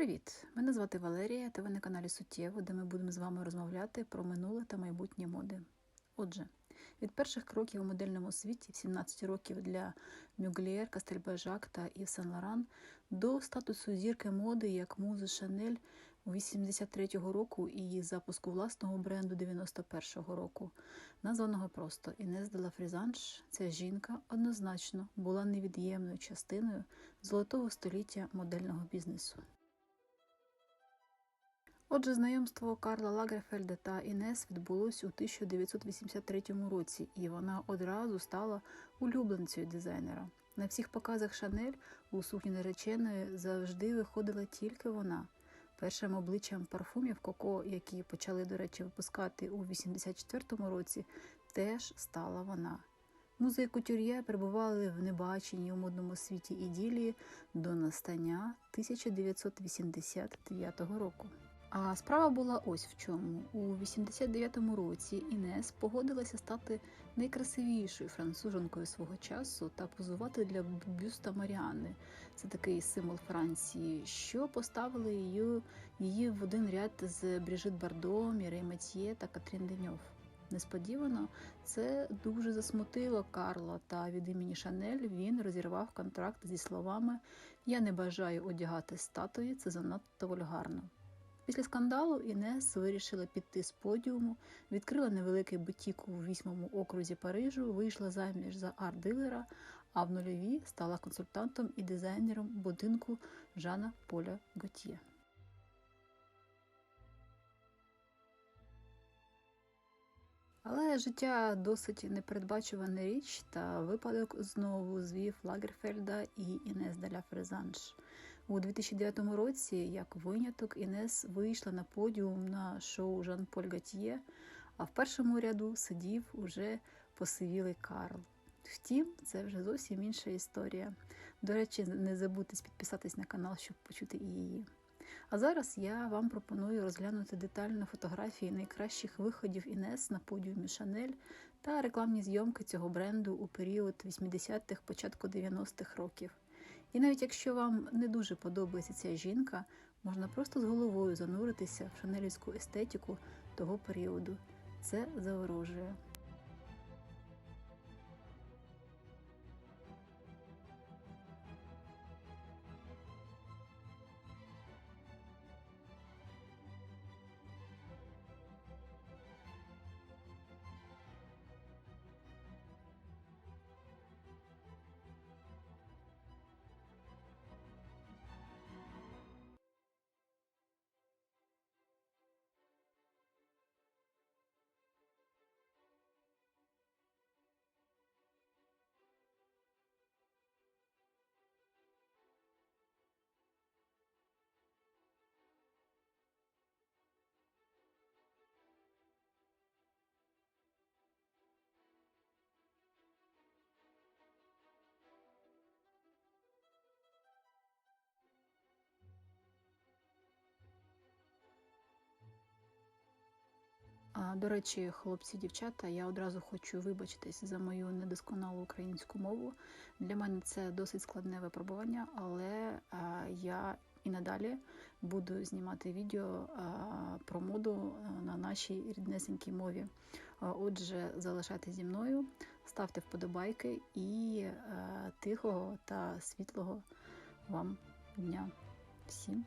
Привіт! Мене звати Валерія, та ви на каналі Суттєво, де ми будемо з вами розмовляти про минуле та майбутнє моди. Отже, від перших кроків у модельному світі в 17 років для Мюглєр, Кастельбежак та Ів Сен Лоран до статусу зірки моди як музи Шанель у 83-го року і запуску власного бренду 91-го року, названого просто Інес де ла Фрізанш, ця жінка однозначно була невід'ємною частиною золотого століття модельного бізнесу. Отже, знайомство Карла Лагерфельда та Інес відбулось у 1983 році, і вона одразу стала улюбленцею дизайнера. На всіх показах Шанель у сукні нареченої завжди виходила тільки вона. Першим обличчям парфумів Коко, які почали, до речі, випускати у 84-му році, теж стала вона. Музеї кутюр'є перебували в небаченні у модному світі іділії до настання 1989 року. А справа була ось в чому. У 89-му році Інес погодилася стати найкрасивішою француженкою свого часу та позувати для бюста Маріани. Це такий символ Франції, що поставили її, її в один ряд з Бріжит Бардо, Мірей Матьє та Катрін Деньов. Несподівано це дуже засмутило Карла, та від імені Шанель він розірвав контракт зі словами Я не бажаю одягати статуї, це занадто вульгарно. Після скандалу Інес вирішила піти з подіуму, відкрила невеликий бутік у вісьмому окрузі Парижу, вийшла заміж за арт-дилера, а в нульові стала консультантом і дизайнером будинку Жана Поля Готьє. Але життя досить непередбачувана річ, та випадок знову звів Лагерфельда і Інес Деля Фрезанш. У 2009 році, як виняток, Інес вийшла на подіум на шоу Жан Поль Гатьє, а в першому ряду сидів уже посивілий Карл. Втім, це вже зовсім інша історія. До речі, не забудьте підписатись на канал, щоб почути і її. А зараз я вам пропоную розглянути детально фотографії найкращих виходів Інес на подіумі Шанель та рекламні зйомки цього бренду у період 80-х, початку 90-х років. І навіть якщо вам не дуже подобається ця жінка, можна просто з головою зануритися в шанелівську естетику того періоду. Це заворожує. До речі, хлопці, дівчата, я одразу хочу вибачитись за мою недосконалу українську мову. Для мене це досить складне випробування, але я і надалі буду знімати відео про моду на нашій ріднесенькій мові. Отже, залишайтеся зі мною, ставте вподобайки і тихого та світлого вам дня. Всім!